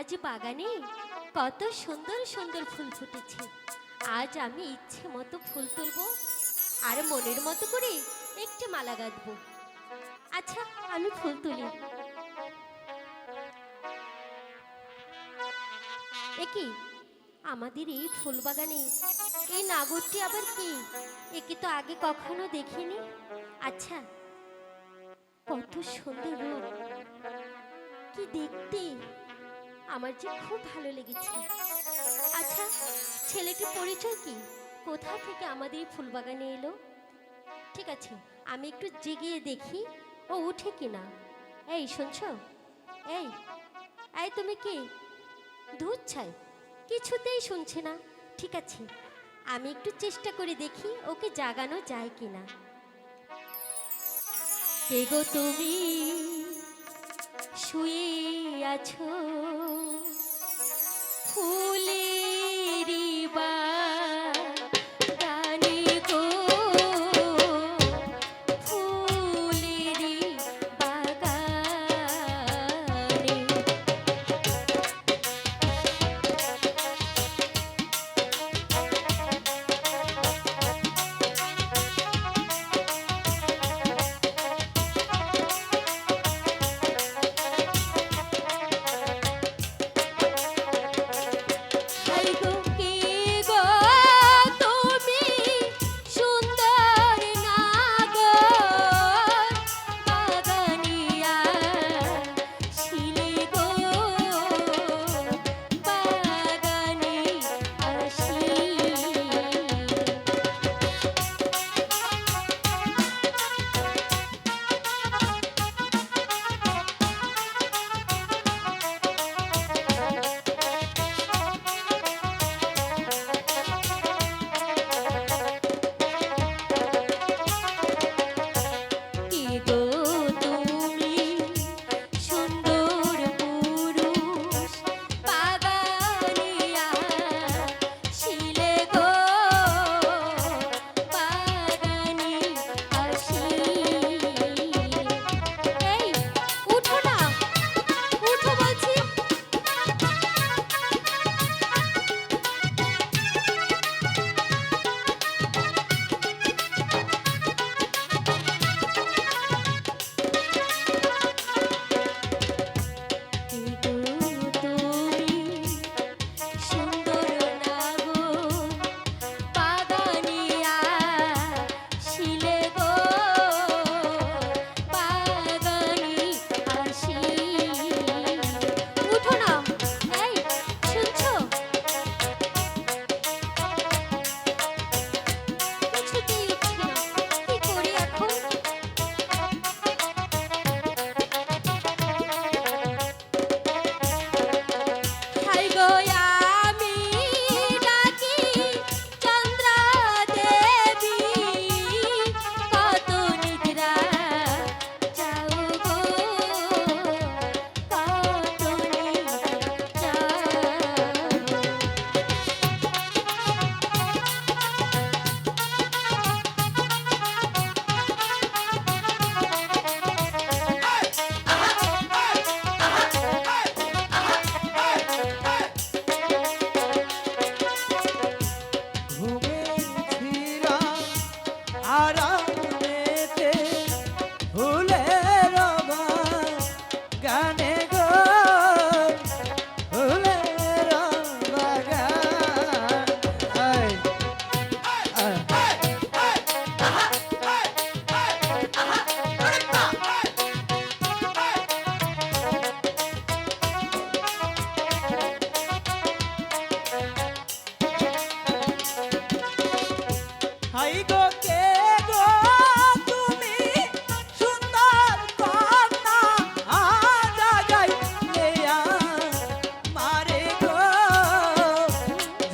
আজ বাগানে কত সুন্দর সুন্দর ফুল ফুটেছে। আজ আমি ইচ্ছে মতো ফুল তুলবো আর মনের মতো করে একটি মালা গাঁথবো আচ্ছা আমি ফুল তুলি। একি, আমাদের এই ফুল বাগানে এই নাগরটি আবার কি? একে তো আগে কখনো দেখিনি। আচ্ছা কত সুন্দর রূপ। কি দেখতে? আমার যে খুব ভালো লেগেছে আচ্ছা ছেলেটির পরিচয় কি? কোথা থেকে আমাদের ফুলবাগানে এলো? ঠিক আছে, আমি একটু জেগিয়ে দেখি, ও উঠে কিনা? এই, শুনছো? এই এই তুমি কি? দুধ ছাই, কিছুতেই শুনছে না। ঠিক আছে, আমি একটু চেষ্টা করে দেখি ওকে জাগানো যায় কিনা। কে গো তুমি? শুয়ে আছো? cool.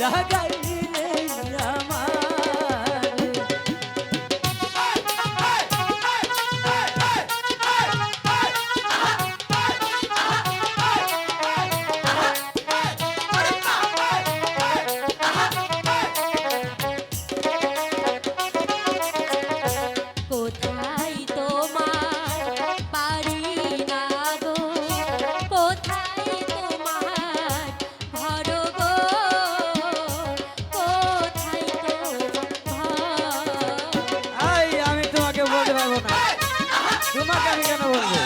राधा তোমাকে আমি কেন বলব?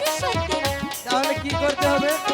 করতে হবে।